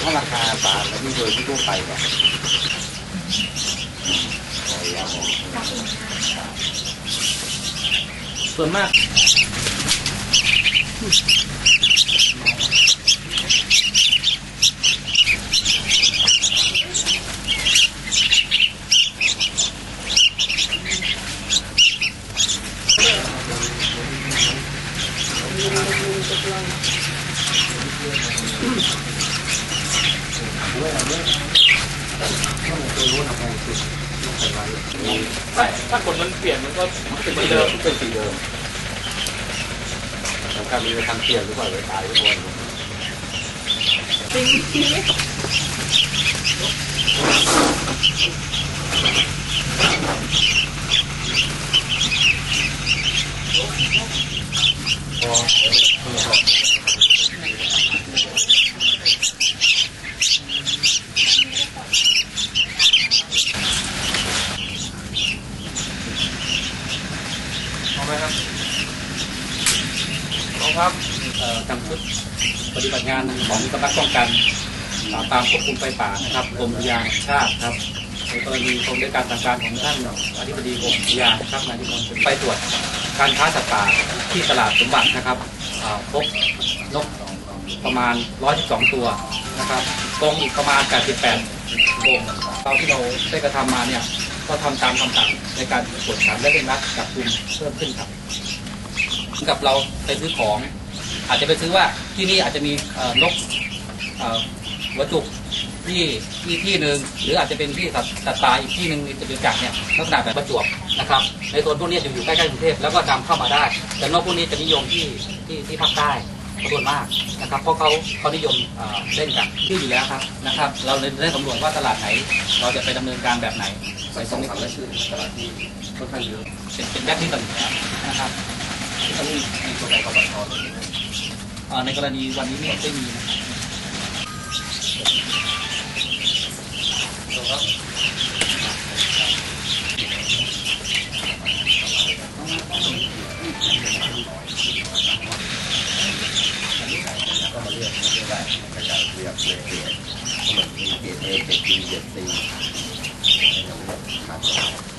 ถ้าราคาตามแล้วนี่โดยที่ทั่วไปเนี่ยส่วนมาก ถ้าถ้ากฎมันเปลี่ยนมันก็เป็นเหมือนเดิมเป็นสีเดิมสำคัญมีไปทำเปลี่ยนหรือเปล่าไปตายทุกคน เอาไหมครับเอาครับเอ่อทางชุดปฏิบัติงานของสำนักป้องกันปราบปรามควบคุมไฟป่านะครับกรมอุทยานแห่งชาติครับในกรณีกรมด้วยการสั่งการของท่านอธิบดีกรมอุทยานนะครับนายนิพนธ์ไปตรวจ การค้าสัตว์ป่าที่ตลาดสมบัตินะครับพบนกประมาณ 112 ตัวนะครับกงอีกประมาณ 88กรงเราที่เราได้กระทำมาเนี่ยก็ทำตามคำสั่งในการตรวจสารและเร่งรัดจับกลุ่มเพิ่มขึ้นครับกับเราไปซื้อของ อาจจะไปซื้อว่าที่นี่อาจจะมีนกหัวจุก ที่ที่ที่หนึ่งหรืออาจจะเป็นที่สัตว์สัตว์ป่าอีกที่หนึ่งจะเป็นจากเนี่ยลักษณะแบบประจวบนะครับในโซนพวกนี้จะอยู่ใกล้ๆกรุงเทพแล้วก็นำเข้ามาได้ แต่นกพวกนี้จะนิยมที่ที่ที่ภาคใต้ส่วนมากนะครับเพราะเขาเขานิยมเอ่อเล่นกันที่อยู่แล้วครับนะครับ เราเลยได้สำรวจว่าตลาดไหน เราจะไปดำเนินการแบบไหนไปตรงนี้ทำได้ชื่อตลาดที่ค่อนข้างเยอะเป็นเป็นแยกที่หนึ่งนะครับอันนี้มีตัวของกบฏเอ่อในกรณีวันนี้เนี่ยไม่มีนะครับ ก็มาเรียกเรียกได้กระจายเรียกเรียกเรียกก็เหมือนมีเกรดเอเกรดบีเกรดซีให้เราเรีกาด